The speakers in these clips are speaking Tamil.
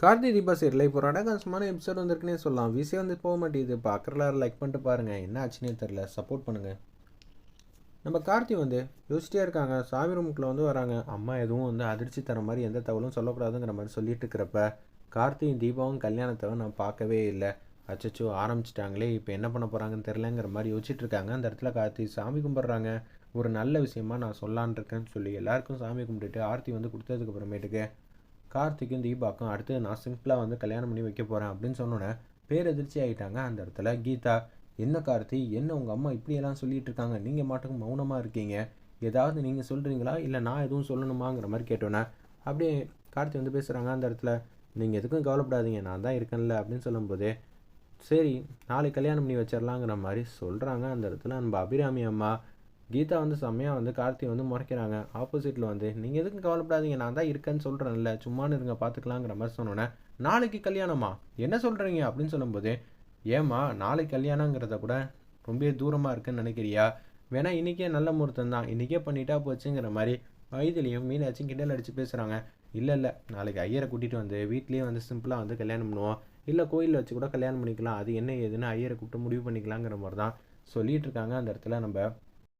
கார்த்தி தீபா சீரியல். இப்போ ரடகாசமான எபிசோட் வந்திருக்குனே சொல்லலாம். விசே வந்து போக மாட்டேங்குது. பார்க்குறல லைக் பண்ணிட்டு பாருங்கள் என்ன ஆச்சுன்னே தெரில சப்போர்ட் பண்ணுங்கள் நம்ம கார்த்தி வந்து யோசிச்சிட்டே இருக்காங்க. சாமி ரூமுக்குள்ள வந்து வராங்க. அம்மா எதுவும் வந்து அதிர்ச்சி தர மாதிரி எந்த தகவலும் சொல்லக்கூடாதுங்கிற மாதிரி சொல்லிட்டு இருக்கிறப்ப கார்த்தியும் தீபாவும் கல்யாணத்தை நான் பார்க்கவே இல்லை. அச்சச்சோ ஆரம்பிச்சிட்டாங்களே. இப்போ என்ன பண்ண போகிறாங்கன்னு தெரிலங்கிற மாதிரி யோசிச்சுட்டு இருக்காங்க. அந்த இடத்துல கார்த்தி சாமி கும்பிட்றாங்க. ஒரு நல்ல விஷயமா நான் சொல்லான் இருக்கேன்னு சொல்லி எல்லாருக்கும் சாமி கும்பிட்டுட்டு ஆர்த்தி வந்து கொடுத்ததுக்கு அப்புறமேட்டுக்கு கார்த்திக்கும் தீபாக்கும் அடுத்து நான் சிம்பிளாக வந்து கல்யாணம் பண்ணி வைக்க போகிறேன் அப்படின்னு சொன்னோன்னே பேரெதிர்ச்சி ஆகிட்டாங்க அந்த இடத்துல. கீதா என்ன கார்த்தி என்ன உங்கள் அம்மா இப்படியெல்லாம் சொல்லிட்டு இருக்காங்க? நீங்கள் மாட்டுக்கும் மௌனமாக இருக்கீங்க. ஏதாவது நீங்கள் சொல்கிறீங்களா இல்லை நான் எதுவும் சொல்லணுமாங்கிற மாதிரி கேட்டோன்னே அப்படியே கார்த்தி வந்து பேசுகிறாங்க அந்த இடத்துல. நீங்கள் எதுக்கும் கவலைப்படாதீங்க நான் தான் இருக்கேன்ல அப்படின்னு சொல்லும்போது சரி நாளைக்கு கல்யாணம் பண்ணி வச்சிடலாங்கிற மாதிரி சொல்கிறாங்க அந்த இடத்துல நம்ம அபிராமி அம்மா. கீதா வந்து செம்மையாக வந்து கார்த்தி வந்து முறைக்கிறாங்க. ஆப்போசிட்டில் வந்து நீங்கள் எதுக்கும் கவலைப்படாதீங்க நான் தான் இருக்கேன்னு சொல்கிறேன்ல சும்மானு இருங்க பார்த்துக்கலாங்கிற மாதிரி சொன்னோன்னே நாளைக்கு கல்யாணமா? என்ன சொல்கிறீங்க அப்படின்னு சொல்லும்போது ஏம்மா நாளைக்கு கல்யாணங்கிறத கூட ரொம்ப தூரமாக இருக்குன்னு நினைக்கிறியா? வேணா இன்றைக்கே நல்ல முகூர்த்தம் தான் இன்றைக்கே பண்ணிட்டா போச்சுங்கிற மாதிரி வயதுலேயும் மீனாச்சும் கிண்டல் அடித்து பேசுகிறாங்க இல்லை இல்லை நாளைக்கு ஐயரை கூட்டிகிட்டு வந்து வீட்லேயே வந்து சிம்பிளாக வந்து கல்யாணம் பண்ணுவோம். இல்லை கோயிலில் வச்சு கூட கல்யாணம் பண்ணிக்கலாம். அது என்ன ஏதுன்னு ஐயரை கூப்பிட்டு முடிவு பண்ணிக்கலாங்கிற மாதிரி தான் சொல்லிகிட்டு இருக்காங்க. அந்த இடத்துல நம்ம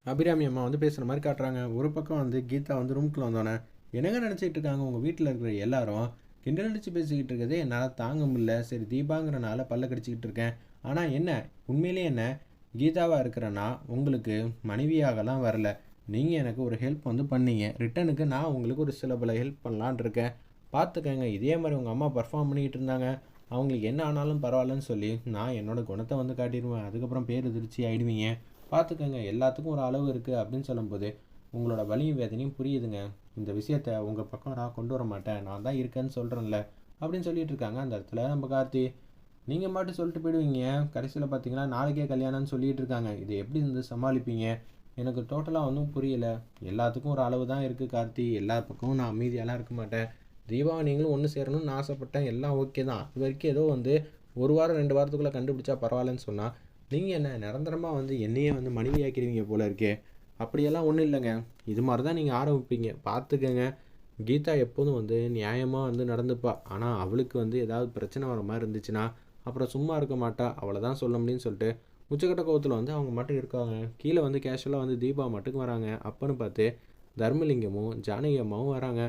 அபிராமி அம்மா வந்து பேசுகிற மாதிரி காட்டுறாங்க. ஒரு பக்கம் வந்து கீதா வந்து ரூம்குள்ளே வந்தோடனே என்னங்க நினச்சிட்டு இருக்காங்க உங்கள் வீட்டில் இருக்கிற எல்லாரும்? கிண்டல் அடித்து பேசிக்கிட்டு இருக்கிறதே என்னால் தாங்க முடியல. சரி தீபாங்கிறனால பல்ல கடிச்சிக்கிட்டு இருக்கேன். ஆனால் என்ன? உண்மையிலே என்ன? கீதாவாக இருக்கிறேன்னா உங்களுக்கு மனைவியாகலாம் வரல. நீங்கள் எனக்கு ஒரு ஹெல்ப் வந்து பண்ணீங்க. ரிட்டனுக்கு நான் உங்களுக்கு ஒரு சில பல ஹெல்ப் பண்ணலான் இருக்கேன். பார்த்துக்கங்க இதே மாதிரி உங்கள் அம்மா பர்ஃபார்ம் பண்ணிக்கிட்டு இருந்தாங்க. அவங்களுக்கு என்ன ஆனாலும் பரவாயில்லன்னு சொல்லி நான் என்னோடய குணத்தை வந்து காட்டிடுவேன். அதுக்கப்புறம் பேர் எதிர்ச்சி ஆகிடுவீங்க பார்த்துக்கங்க எல்லாத்துக்கும் ஒரு அளவு இருக்குது அப்படின்னு சொல்லும்போது உங்களோட வலியும் வேதனையும் புரியுதுங்க. இந்த விஷயத்த உங்கள் பக்கம் நான் கொண்டு வர மாட்டேன் நான் தான் இருக்கேன்னு சொல்கிறேன்ல அப்படின்னு சொல்லிட்டு இருக்காங்க. அந்த இடத்துல நம்ம கார்த்தி நீங்கள் மட்டும் சொல்லிட்டு போயிடுவீங்க. கடைசியில் பார்த்தீங்கன்னா நாளைக்கே கல்யாணம்னு சொல்லிட்டு இருக்காங்க. இது எப்படி இருந்து சமாளிப்பீங்க? எனக்கு டோட்டலாக ஒன்றும் புரியலை. எல்லாத்துக்கும் ஒரு அளவு தான் இருக்குது கார்த்தி. எல்லா பக்கமும் நான் அமைதியாலாம் இருக்க மாட்டேன். தீபாவை நீங்களும் ஒன்று சேரணும்னு ஆசைப்பட்டேன். எல்லாம் ஓகே தான். இது வரைக்கும் ஏதோ வந்து ஒரு வாரம் ரெண்டு வாரத்துக்குள்ளே கண்டுபிடிச்சா பரவாயில்லன்னு சொன்னால் நீங்கள் என்ன நிரந்தரமாக வந்து என்னையே வந்து மனைவி ஆக்கிடுவீங்க போல இருக்கே. அப்படியெல்லாம் ஒன்றும் இல்லைங்க. இது மாதிரி தான் நீங்கள் ஆரம்பிப்பீங்க. பார்த்துக்கங்க. கீதா எப்போதும் வந்து நியாயமாக வந்து நடந்துப்பா. ஆனால் அவளுக்கு வந்து ஏதாவது பிரச்சனை வர மாதிரி இருந்துச்சுன்னா அப்புறம் சும்மா இருக்க மாட்டா. அவளை தான் சொல்ல முடியும்னு சொல்லிட்டு உச்சக்கட்ட கோவத்தில் வந்து அவங்க மட்டும் இருக்காங்க. கீழே வந்து கேஷுவலாக வந்து தீபா மட்டுக்கும் வராங்க. அப்பன்னு பார்த்து தர்மலிங்கமும் ஜானகி அம்மாவும் வராங்க.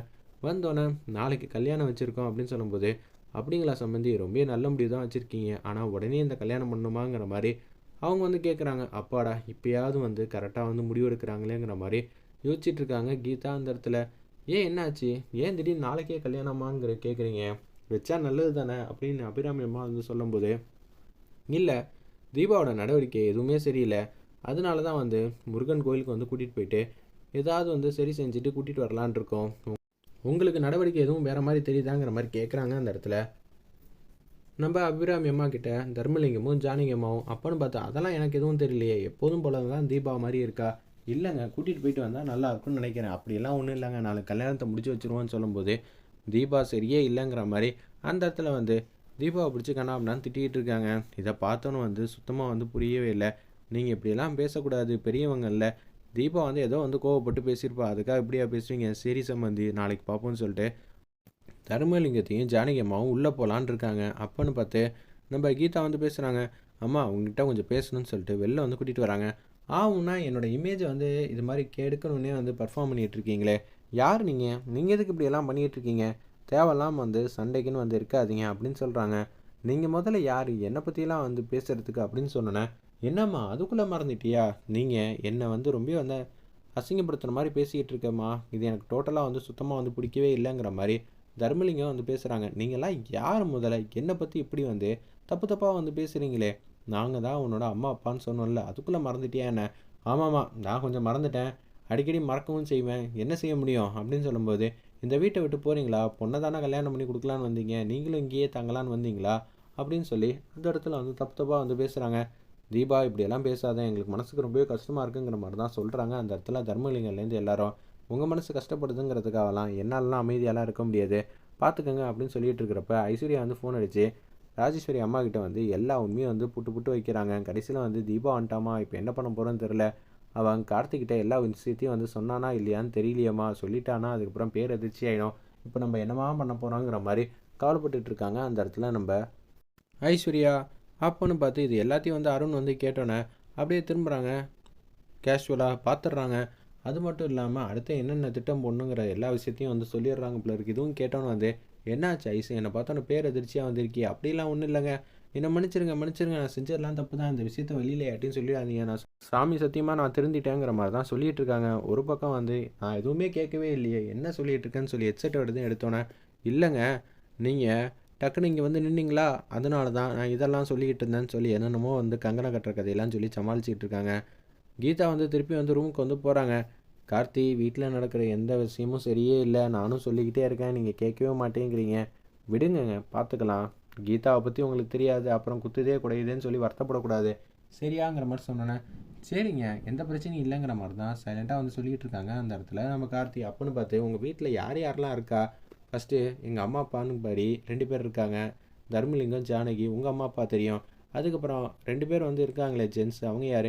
வந்தோடனே நாளைக்கு கல்யாணம் வச்சுருக்கோம் அப்படின்னு சொல்லும்போது அப்படிங்களா சம்பந்தி ரொம்ப நல்ல முடிவு தான் வச்சுருக்கீங்க. ஆனால் உடனே இந்த கல்யாணம் பண்ணணுமாங்கிற மாதிரி அவங்க வந்து கேட்குறாங்க அப்பாடா இப்போயாவது வந்து கரெக்டாக வந்து முடிவு எடுக்கிறாங்களேங்கிற மாதிரி யோசிச்சுட்டு இருக்காங்க கீதா அந்த இடத்துல. ஏன் என்னாச்சு? ஏன் திடீர்னு நாளைக்கே கல்யாணமாங்கிற கேட்குறீங்க வச்சா நல்லது தானே? அப்படின்னு அபிராமியமாக வந்து சொல்லும்போது இல்லை தீபாவோட நடவடிக்கை எதுவுமே சரியில்லை. அதனால தான் வந்து முருகன் கோயிலுக்கு வந்து கூட்டிகிட்டு போயிட்டு ஏதாவது வந்து சரி செஞ்சுட்டு கூட்டிகிட்டு வரலான் இருக்கோம் உங்களுக்கு நடவடிக்கை எதுவும் வேறு மாதிரி தெரியுதாங்கிற மாதிரி கேட்குறாங்க அந்த இடத்துல. நம்ம அபிராமி அம்மா கிட்ட தர்மலிங்கமும் ஜானகியம்மாவும் அப்போன்னு பார்த்தா அதெல்லாம் எனக்கு எதுவும் தெரியலையே. எப்போதும் போல தான் தீபா மாதிரி இருக்கா? இல்லைங்க கூட்டிகிட்டு போயிட்டு வந்தால் நல்லா இருக்கும்னு நினைக்கிறேன். அப்படியெல்லாம் ஒன்றும் இல்லைங்க. நாளைக்கு கல்யாணத்தை முடிச்சு வச்சுருவோன்னு சொல்லும்போது தீபா சரியே இல்லைங்கிற மாதிரி அந்த இடத்துல வந்து தீபாவை பிடிச்சி கண்ணாப்னான்னு திட்டிகிட்டு இருக்காங்க. இதை பார்த்தோன்னு வந்து சுத்தமாக வந்து புரியவே இல்லை. நீங்கள் இப்படியெல்லாம் பேசக்கூடாது. பெரியவங்க இல்லை. தீபா வந்து ஏதோ வந்து கோவப்பட்டு பேசியிருப்பா. அதுக்காக இப்படியா பேசுவீங்க சரி சம்பந்தி நாளைக்கு பார்ப்போம்னு சொல்லிட்டு. தர்மலிங்கத்தையும் ஜானகி அம்மாவும் உள்ளே போகலான் இருக்காங்க. அப்பன்னு பார்த்து நம்ம கீதா வந்து பேசுகிறாங்க அம்மா அவங்ககிட்ட கொஞ்சம் பேசணும்னு சொல்லிட்டு வெளில வந்து கூட்டிகிட்டு வராங்க. ஆகும்னா என்னோடய இமேஜை வந்து இது மாதிரி கெடுக்கணுன்னே வந்து பர்ஃபார்ம் பண்ணிகிட்டு இருக்கீங்களே. யார் நீங்கள் நீங்கள் எதுக்கு இப்படியெல்லாம் பண்ணிகிட்டு இருக்கீங்க? தேவையில்லாமல் வந்து சண்டைக்குன்னு வந்து இருக்காதீங்க அப்படின்னு சொல்கிறாங்க நீங்கள் முதல்ல யார்? என்னை பற்றியெல்லாம் வந்து பேசுகிறதுக்கு அப்படின்னு சொன்னேன் என்னம்மா அதுக்குள்ளே மறந்துட்டியா? நீங்கள் என்னை வந்து ரொம்ப வந்து அசிங்கப்படுத்துகிற மாதிரி பேசிக்கிட்டு இருக்கேம்மா. இது எனக்கு டோட்டலாக வந்து சுத்தமாக வந்து பிடிக்கவே இல்லைங்கிற மாதிரி தர்மலிங்கம் வந்து பேசுகிறாங்க நீங்களாம் யார் முதல்ல? என்னை பற்றி இப்படி வந்து தப்பு தப்பாக வந்து பேசுகிறீங்களே நாங்கள் தான் உன்னோட அம்மா அப்பான்னு சொன்னோம்ல. அதுக்குள்ளே மறந்துட்டியா என்ன? ஆமாம்மா நான் கொஞ்சம் மறந்துட்டேன். அடிக்கடி மறக்கவும் செய்வேன். என்ன செய்ய முடியும் அப்படின்னு சொல்லும்போது இந்த வீட்டை விட்டு போகிறீங்களா பொண்ணை தானே கல்யாணம் பண்ணி கொடுக்கலான்னு வந்தீங்க. நீங்களும் இங்கேயே தங்கலான்னு வந்தீங்களா? அப்படின்னு சொல்லி அந்த இடத்துல வந்து தப்பு தப்பாக வந்து பேசுகிறாங்க தீபா இப்படியெல்லாம் பேசாத. எங்களுக்கு மனசுக்கு ரொம்பவே கஷ்டமாக இருக்குங்கிற மாதிரி தான் சொல்கிறாங்க அந்த இடத்துல தர்மலிங்கலேருந்து எல்லாரும் உங்கள் மனசு கஷ்டப்படுதுங்கிறதுக்காகலாம் என்னாலலாம் அமைதியாலாம் இருக்க முடியாது. பார்த்துக்கோங்க அப்படின்னு சொல்லிட்டு இருக்கிறப்ப ஐஸ்வர்யா வந்து ஃபோன் அடித்து ராஜேஸ்வரி அம்மா கிட்ட வந்து எல்லா உண்மையும் வந்து புட்டு புட்டு வைக்கிறாங்க. கடைசியில் வந்து தீபா வந்துட்டாமா இப்போ என்ன பண்ண போகிறோன்னு தெரில அவன் கார்த்திகிட்ட எல்லா விஷயத்தையும் வந்து சொன்னானா இல்லையான்னு தெரியலையம்மா. சொல்லிட்டானா அதுக்கப்புறம் பேர் அதிர்ச்சி ஆகிடும் இப்போ நம்ம என்னமா பண்ண போகிறோங்கிற மாதிரி கவலைப்பட்டுட்டு இருக்காங்க. அந்த இடத்துல நம்ம ஐஸ்வர்யா அப்போன்னு பார்த்து இது எல்லாத்தையும் வந்து அருண் வந்து கேட்டோன்னே அப்படியே திரும்புகிறாங்க கேஷுவலாக பார்த்துடுறாங்க அது மட்டும் இல்லாமல் அடுத்து என்னென்ன திட்டம் போடணுங்கிற எல்லா விஷயத்தையும் வந்து சொல்லிடுறாங்க பிள்ளை இருக்கு. இதுவும் கேட்டோன்னு வந்து என்னாச்சு ஐஸ் என்னை பார்த்தோன்னு பேர் எதிர்ச்சியாக வந்திருக்கி அப்படிலாம் ஒன்றும் இல்லைங்க. என்னை மன்னிச்சிருங்க மன்னிச்சிருங்க. நான் செஞ்சதெல்லாம் தப்பு தான். இந்த விஷயத்த வெளியில் யார்ட்டையும் சொல்லிடாதீங்க. நான் சாமி சத்தியமாக நான் திருந்திட்டேங்கிற மாதிரி தான் சொல்லிட்டு இருக்காங்க. ஒரு பக்கம் வந்து நான் எதுவுமே கேட்கவே இல்லையே. என்ன சொல்லிட்டு இருக்கேன்னு சொல்லி ஹெட்செட் எடுத்து எடுத்தோன்னே இல்லைங்க. நீங்கள் டக்குன்னு இங்கே வந்து நின்னீங்களா? அதனால தான் நான் இதெல்லாம் சொல்லிக்கிட்டு இருந்தேன்னு சொல்லி என்னென்னமோ வந்து கங்கனை கட்டுற கதையெல்லாம் சொல்லி சமாளிச்சிட்டு இருக்காங்க. கீதா வந்து திருப்பி வந்து ரூமுக்கு வந்து போகிறாங்க கார்த்தி வீட்டில் நடக்கிற எந்த விஷயமும் சரியே இல்லை. நானும் சொல்லிக்கிட்டே இருக்கேன். நீங்கள் கேட்கவே மாட்டேங்கிறீங்க. விடுங்கங்க பார்த்துக்கலாம் கீதாவை பற்றி உங்களுக்கு தெரியாது. அப்புறம் குத்துதே குடையுதேன்னு சொல்லி வருத்தப்படக்கூடாது. சரியாங்கிற மாதிரி சொன்னேன் சரிங்க எந்த பிரச்சனையும் இல்லைங்கிற மாதிரி தான் சைலண்ட்டாக வந்து சொல்லிக்கிட்டு இருக்காங்க அந்த இடத்துல. நம்ம கார்த்தி அப்புன்னு பார்த்து உங்கள் வீட்டில் யார் யாரெல்லாம் இருக்கா? ஃபஸ்ட்டு எங்கள் அம்மா அப்பான்னு பாரி ரெண்டு பேர் இருக்காங்க. தர்மலிங்கம் ஜானகி உங்கள் அம்மா அப்பா தெரியும். அதுக்கப்புறம் ரெண்டு பேர் வந்து இருக்காங்களே ஜென்ஸ். அவங்க யார்?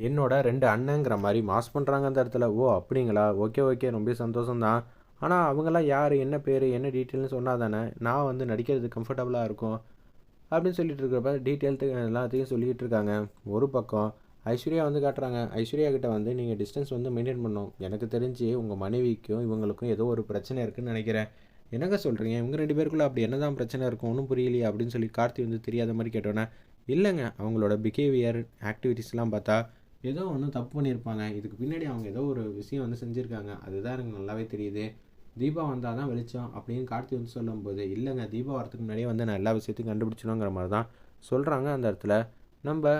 என்னோட ரெண்டு அண்ணங்கிற மாதிரி மாஸ் பண்ணுறாங்க அந்த இடத்துல. ஓ அப்படிங்களா? Okay okay. ரொம்ப சந்தோஷம்தான். ஆனால் அவங்களாம் யார்? என்ன பேர்? என்ன டீட்டெயில்னு சொன்னால் தானே நான் வந்து நடிக்கிறது கம்ஃபர்டபுளாக இருக்கும். அப்படின்னு சொல்லிட்டு இருக்கிறப்ப டீட்டெயில்த்து எல்லாத்தையும் சொல்லிக்கிட்டு இருக்காங்க. ஒரு பக்கம் ஐஸ்வர்யா வந்து காட்டுறாங்க. ஐஸ்வர்யா கிட்ட வந்து நீங்கள் டிஸ்டன்ஸ் வந்து மெயின்டைன் பண்ணணும். எனக்கு தெரிஞ்சு உங்கள் மனைவிக்கும் இவங்களுக்கும் ஏதோ ஒரு பிரச்சனை இருக்குதுன்னு நினைக்கிறேன். என்னங்க சொல்கிறீங்க இவங்க ரெண்டு பேருக்குள்ள அப்படி என்ன தான் பிரச்சனை இருக்கும்? ஒன்றும் புரியலையே அப்படின்னு சொல்லி கார்த்தி வந்து தெரியாத மாதிரி கேட்டோன்னே இல்லைங்க. அவங்களோட பிஹேவியர் ஆக்டிவிட்டீஸ்லாம் பார்த்தா ஏதோ ஒன்று தப்பு பண்ணியிருப்பாங்க. இதுக்கு பின்னாடி அவங்க ஏதோ ஒரு விஷயம் வந்து செஞ்சுருக்காங்க. அதுதான் எனக்கு நல்லாவே தெரியுது. தீபா வந்தால் தான் வெளிச்சம் அப்படின்னு கார்த்தி வந்து சொல்லும்போது இல்லைங்க. தீபா வரதுக்கு முன்னாடியே வந்து நான் எல்லா விஷயத்தையும் கண்டுபிடிச்சணுங்கிற மாதிரி தான் சொல்கிறாங்க அந்த இடத்துல. நம்ம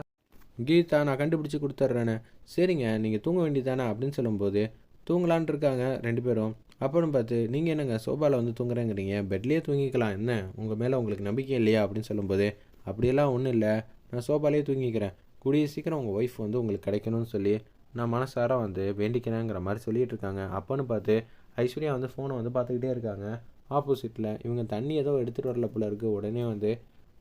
கீதா நான் கண்டுபிடிச்சி கொடுத்துட்றேன்னு. சரிங்க நீங்கள் தூங்க வேண்டியதானே அப்படின்னு சொல்லும்போது தூங்கலான் இருக்காங்க ரெண்டு பேரும். அப்புறம் பார்த்து நீங்கள் என்னங்க சோபாவில் வந்து தூங்குறேங்கிறீங்க பெட்லேயே தூங்கிக்கலாம் என்ன? உங்கள் மேலே உங்களுக்கு நம்பிக்கை இல்லையா? அப்படின்னு சொல்லும்போது அப்படியெல்லாம் ஒன்றும் இல்லை நான் சோபாலே தூங்கிக்கிறேன். கூடிய சீக்கிரம் உங்கள் ஒய்ஃப் வந்து உங்களுக்கு கிடைக்கணும்னு சொல்லி நான் மனசார வந்து வேண்டிக்கிறேங்கிற மாதிரி சொல்லிகிட்டு இருக்காங்க. அப்போன்னு பார்த்து ஐஸ்வர்யா வந்து ஃபோனை வந்து பார்த்துக்கிட்டே இருக்காங்க. ஆப்போசிட்டில் இவங்க தண்ணி ஏதோ எடுத்துகிட்டு வரல போல இருக்குது உடனே வந்து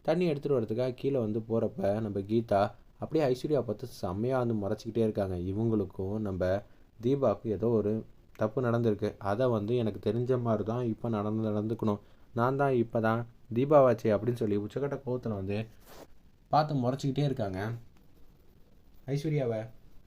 தண்ணி எடுத்துகிட்டு வரதுக்காக கீழே வந்து போகிறப்ப நம்ம கீதா அப்படியே ஐஸ்வர்யா பார்த்து செம்மையாக வந்து முறைச்சிக்கிட்டே இருக்காங்க. இவங்களுக்கும் நம்ம தீபாவுக்கும் ஏதோ ஒரு தப்பு நடந்திருக்கு. அதை வந்து எனக்கு தெரிஞ்ச மாதிரி தான் இப்போ நடந்து நடந்துக்கணும். நான் தான் இப்போ தான் தீபாவாச்சி அப்படின்னு சொல்லி உச்சக்கட்ட கோவத்தில் வந்து பார்த்து முறைச்சிக்கிட்டே இருக்காங்க. ஐஸ்வர்யாவை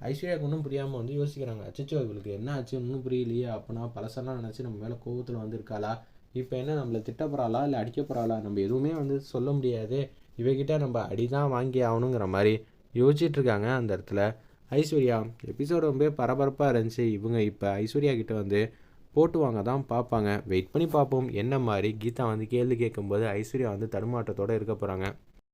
ஐஸ்வர்யாவுக்கு ஒன்றும் புரியாமல் வந்து யோசிக்கிறாங்க. அச்சோ இவளுக்கு என்ன ஆச்சு? ஒன்றும் புரியலையே அப்போனா பழசெல்லாம் நினச்சி நம்ம மேலே கோவத்தில் வந்திருக்காளா இப்போ என்ன நம்மளை திட்ட போகிறாளா இல்லை அடிக்க போகிறாளா நம்ம எதுவுமே வந்து சொல்ல முடியாது. இவகிட்ட நம்ம அடி தான் வாங்கி ஆகணுங்கிற மாதிரி யோசிச்சுட்ருக்காங்க அந்த இடத்துல. ஐஸ்வர்யா எபிசோடு ரொம்ப பரபரப்பாக இருந்துச்சு. இவங்க இப்போ ஐஸ்வர்யா கிட்ட வந்து போட்டுவாங்க தான் பார்ப்பாங்க வெயிட் பண்ணி பார்ப்போம் என்ன மாதிரி? கீதா வந்து கேள்வி கேட்கும்போது ஐஸ்வர்யா வந்து தடுமாற்றத்தோடு இருக்க போகிறாங்க